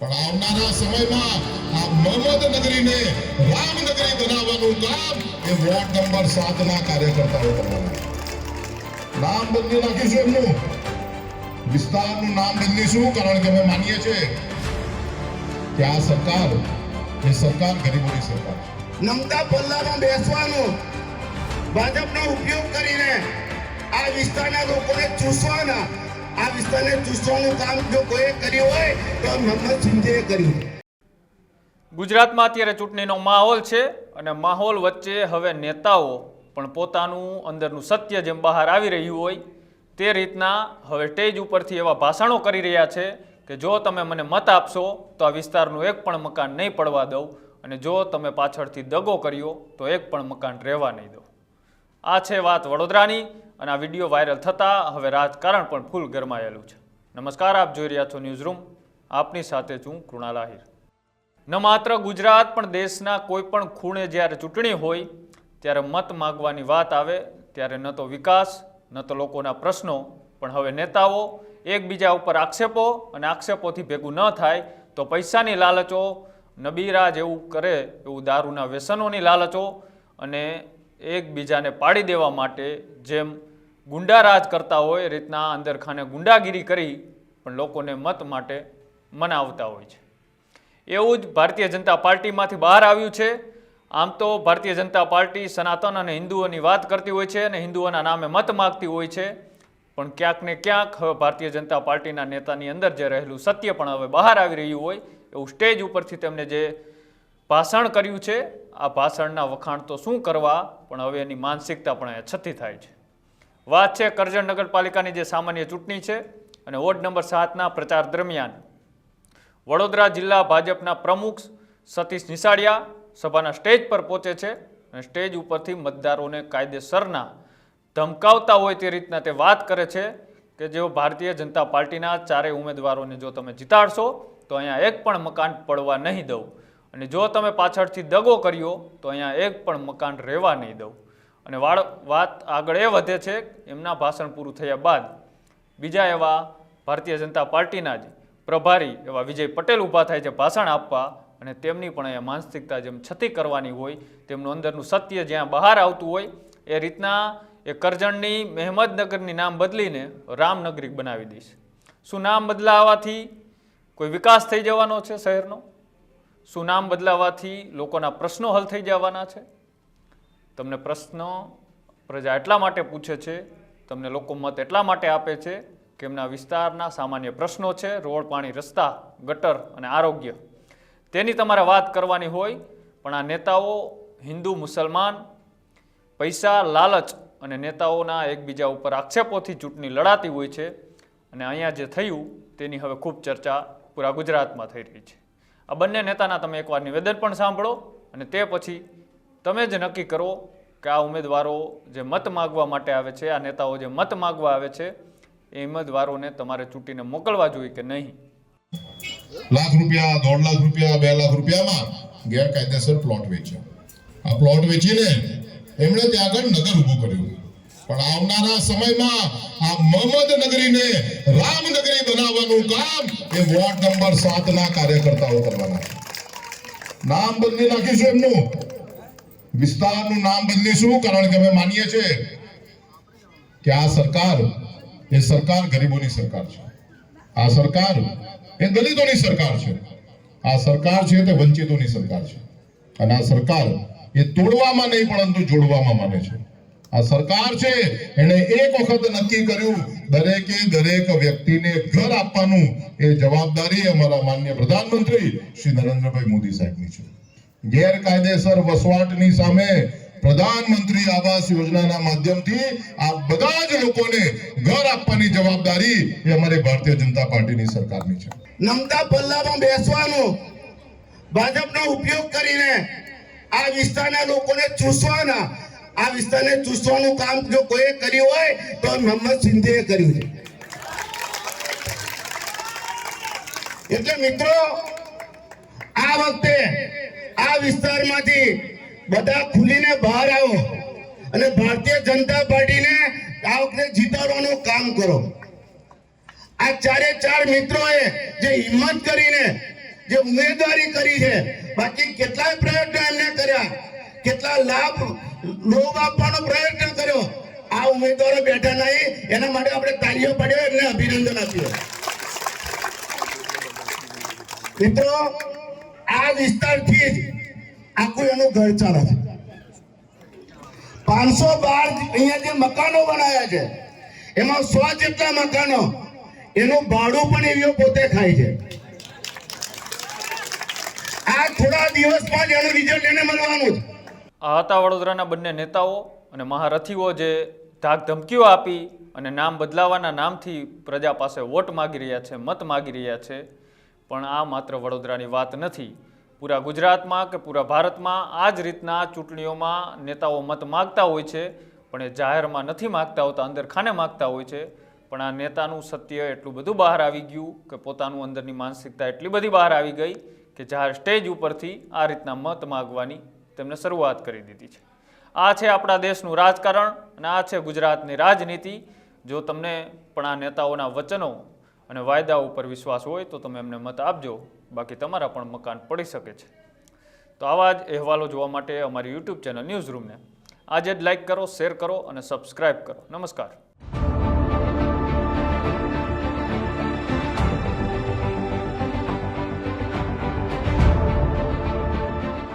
પણ આવનારા સમયમાં આ મહમદ નગરીને રામનગરી બનાવવાનું કામ એ વોર્ડ નંબર સાત ના કાર્યકર્તાઓ કરવાના નામ બદલી નાખીશું એમનું. વિસ્તારનું નામ બદલીશું, કારણ કે અમે માનીએ છીએ કે આ સરકાર, એ સરકાર ગરીબોની સરકાર છે. નમતા પલ્લામાં બેસવાનો ભાજપનો ઉપયોગ કરીને આ વિસ્તારના લોકોને ચૂસવાના આ વિસ્તારને ચૂસવાનું કામ જો કોઈએ કર્યું હોય, તો મોહમ્મદ સિંધે કર્યું. ગુજરાતમાં અત્યારે ચૂંટણીનો માહોલ છે અને માહોલ વચ્ચે હવે નેતાઓ પણ પોતાનું અંદરનું સત્ય જેમ બહાર આવી રહ્યું હોય, તે રીતના હવે સ્ટેજ ઉપરથી એવા ભાષણો કરી રહ્યા છે કે જો તમે મને મત આપશો, તો આ વિસ્તારનું એક પણ મકાન નહીં પડવા દઉં અને જો તમે પાછળથી દગો કર્યો, તો એક પણ મકાન રહેવા નહીં દો આ છે વાત વડોદરાની. અને આ વીડિયો વાયરલ થતાં હવે રાજકારણ પણ ફૂલ ગરમાયેલું છે. નમસ્કાર, આપ જોઈ રહ્યા છો ન્યૂઝરૂમ આપની સાથે છું કૃણાલ આહિર. ન માત્ર ગુજરાત, પણ દેશના કોઈ પણ ખૂણે જ્યારે ચૂંટણી હોય, ત્યારે મત માગવાની વાત આવે, ત્યારે ન તો વિકાસ, ન તો લોકોના પ્રશ્નો. પણ હવે નેતાઓ એકબીજા ઉપર આક્ષેપો અને આક્ષેપોથી ભેગું ન થાય, તો પૈસાની લાલચો નબીરા જેવું કરે એવું દારૂના વ્યસનોની લાલચો અને એકબીજાને પાડી દેવા માટે જેમ ગુંડારાજ કરતા હોય એ રીતના અંદરખાને ગુંડાગીરી કરી પણ લોકોને મત માટે મનાવતા હોય છે. એવું જ ભારતીય જનતા પાર્ટીમાંથી બહાર આવ્યું છે. આમ તો ભારતીય જનતા પાર્ટી સનાતન અને હિન્દુઓની વાત કરતી હોય છે અને હિન્દુઓના નામે મત માગતી હોય છે. પણ ક્યાંક ને ક્યાંક હવે ભારતીય જનતા પાર્ટીના નેતાની અંદર જે રહેલું સત્ય પણ હવે બહાર આવી રહ્યું હોય એવું સ્ટેજ ઉપરથી તેમને જે ભાષણ કર્યું છે, આ ભાષણના વખાણ તો શું કરવા, પણ હવે એની માનસિકતા પણ અહીંયા છતી થાય છે. વાત છે કરજણ નગરપાલિકાની જે સામાન્ય ચૂંટણી છે અને વોર્ડ નંબર સાતના પ્રચાર દરમિયાન. વડોદરા જિલ્લા ભાજપના પ્રમુખ સતીશ નિસાડિયા સભાના સ્ટેજ પર પહોંચે છે અને સ્ટેજ ઉપરથી મતદારોને કાયદેસરના ધમકાવતા હોય તે રીતના તે વાત કરે છે કે જેઓ ભારતીય જનતા પાર્ટીના ચારેય ઉમેદવારોને જો તમે જીતાડશો, તો અહીંયા એક પણ મકાન પડવા નહીં દઉં. અને જો તમે પાછળથી દગો કર્યો, તો અહીંયા એક પણ મકાન રહેવા નહીં દઉં. અને વાળ વાત આગળ એ વધે છે, એમના ભાષણ પૂરું થયા બાદ બીજા એવા ભારતીય જનતા પાર્ટીના જ પ્રભારી એવા વિજય પટેલ ઊભા થાય છે ભાષણ આપવા અને તેમની પણ અહીંયા માનસિકતા જેમ છતી કરવાની હોય, તેમનું અંદરનું સત્ય જ્યાં બહાર આવતું હોય, એ રીતના એ કરજણની મહેમદનગરની નામ બદલીને રામનગરી બનાવી દઈશ. શું નામ બદલાવાથી કોઈ વિકાસ થઈ જવાનો છે શહેરનો? શું નામ બદલાવાથી લોકોના પ્રશ્નો હલ થઈ જવાના છે? તમને પ્રશ્નો પ્રજા એટલા માટે પૂછે છે, તમને લોકો મત એટલા માટે આપે છે કે એમના વિસ્તારના સામાન્ય પ્રશ્નો છે, રોડ, પાણી, રસ્તા, ગટર અને આરોગ્ય. તેની તમારે વાત કરવાની હોય, પણ આ નેતાઓ હિન્દુ, મુસલમાન, પૈસા, લાલચ અને નેતાઓના એકબીજા ઉપર આક્ષેપોથી ચૂંટણી લડાતી હોય છે અને અહીંયા જે થયું તેની હવે ખૂબ ચર્ચા પૂરા ગુજરાતમાં થઈ રહી છે. આ બંને નેતાના તમે એકવાર નિવેદન પણ સાંભળો અને તે પછી તમે જ નક્કી કરો કે આ ઉમેદવારો જે મત માગવા માટે આવે છે, આ નેતાઓ જે મત માગવા આવે છે, એ ઉમેદવારોને તમારે ચૂંટીને મોકલવા જોઈએ કે નહીં? લાખ રૂપિયા, દોઢ લાખ રૂપિયા, બે લાખ રૂપિયામાં ગેરકાયદેસર પ્લોટ વેચ્યો. આ પ્લોટ વેચીને એમણે ત્યાં આગળ નગર ઊભું કર્યું. પણ આવનારા સમયમાં આ મહમદ નગરીને રામનગરી બનાવવાનું કામ એ વોર્ડ નંબર સાત ના કાર્યકર્તાઓ કરવાના નામ બદલી નાખીશું એમનું. વિસ્તારનું નામ બદલીશું, કારણ કે અમે માનીએ છીએ કે આ સરકાર એ સરકાર ગરીબોની સરકાર છે. આ સરકાર એ દલિતોની સરકાર છે. આ સરકાર છે તે વંચિતોની સરકાર છે. અને આ સરકાર એ તોડવામાં નહીં, પરંતુ જોડવામાં માને છે. આ સરકાર છે એને એક વખત નક્કી કર્યું, દરેકે દરેક વ્યક્તિને ઘર આપવાનું એ જવાબદારી અમારા માન્ય પ્રધાનમંત્રી શ્રી નરેન્દ્રભાઈ મોદી સાહેબની છે. ગેરકાયદેસર વસવાટની સામે પ્રધાનમંત્રી આવાસ યોજનાના માધ્યમથી આ બધા જ લોકોને ઘર આપવાની જવાબદારી એ અમારી ભારતીય જનતા પાર્ટીની સરકારની છે. નમતા પલ્લામાં બેસવાનો ભાજપનો ઉપયોગ કરીને આ વિસ્તારના લોકોને ચૂસવાના, આ વિસ્તારને ચૂસવાનું કામ જો કોઈએ કર્યું હોય તો મોહમ્મદ સિંધીએ કર્યું છે. એટલે મિત્રો, આ વખતે આ વિસ્તારમાંથી બધા ખુલીને બહાર આવો અને ભારતીય જનતા પાર્ટીને આ વખતે જીતાડવાનું કામ કરો. આ ચારે ચાર મિત્રોએ જે હિંમત કરીને, જે ઉમેદવારી કરી છે, બાકી કેટલાય પ્રયત્નો એમને કર્યા. કેટલા લાભ, લોભ આપવાનો પ્રયત્ન કર્યો. આ ઉમેદવારો બેઠા નહીં, એના માટે આપણે તાળીઓ પાડ્યો એમને અભિનંદન આપ્યું મિત્રો આ વિસ્તારથી આખું એનું ઘર ચાલે છે. પાંચસો બાર અહીંયા જે મકાનો બનાવ્યા છે, એમાં સો જેટલા મકાનો, એનું ભાડું પણ એવીઓ પોતે ખાય છે. આ થોડા દિવસમાં એનું મળવાનું આ હતા વડોદરાના બંને નેતાઓ અને મહારથીઓ જે ધાક ધમકીઓ આપી અને નામ બદલાવાના નામથી પ્રજા પાસે વોટ માગી રહ્યા છે, મત માગી રહ્યા છે, પણ આ માત્ર વડોદરાની વાત નથી. પૂરા ગુજરાતમાં કે પૂરા ભારતમાં આ જ રીતના ચૂંટણીઓમાં નેતાઓ મત માગતા હોય છે, પણ એ જાહેરમાં નથી માગતા હોતા અંદર ખાને માગતા હોય છે. પણ આ નેતાનું સત્ય એટલું બધું બહાર આવી ગયું કે પોતાનું અંદરની માનસિકતા એટલી બધી બહાર આવી ગઈ કે જાહેર સ્ટેજ ઉપરથી આ રીતના મત માગવાની તેમણે શરૂઆત કરી દીધી છે. આ છે આપણા દેશનું રાજકારણ અને આ છે ગુજરાતની રાજનીતિ. જો તમને પણ આ નેતાઓના વચનો અને વાયદા ઉપર વિશ્વાસ હોય તો તમે એમને મત આપજો. બાકી તમારા પણ મકાન પડી શકે છે. તો આવા જ અહેવાલો જોવા માટે અમારી યુટ્યુબ ચેનલ ન્યૂઝ રૂમને આજે જ લાઈક કરો, શેર કરો અને સબસ્ક્રાઈબ કરો. નમસ્કાર.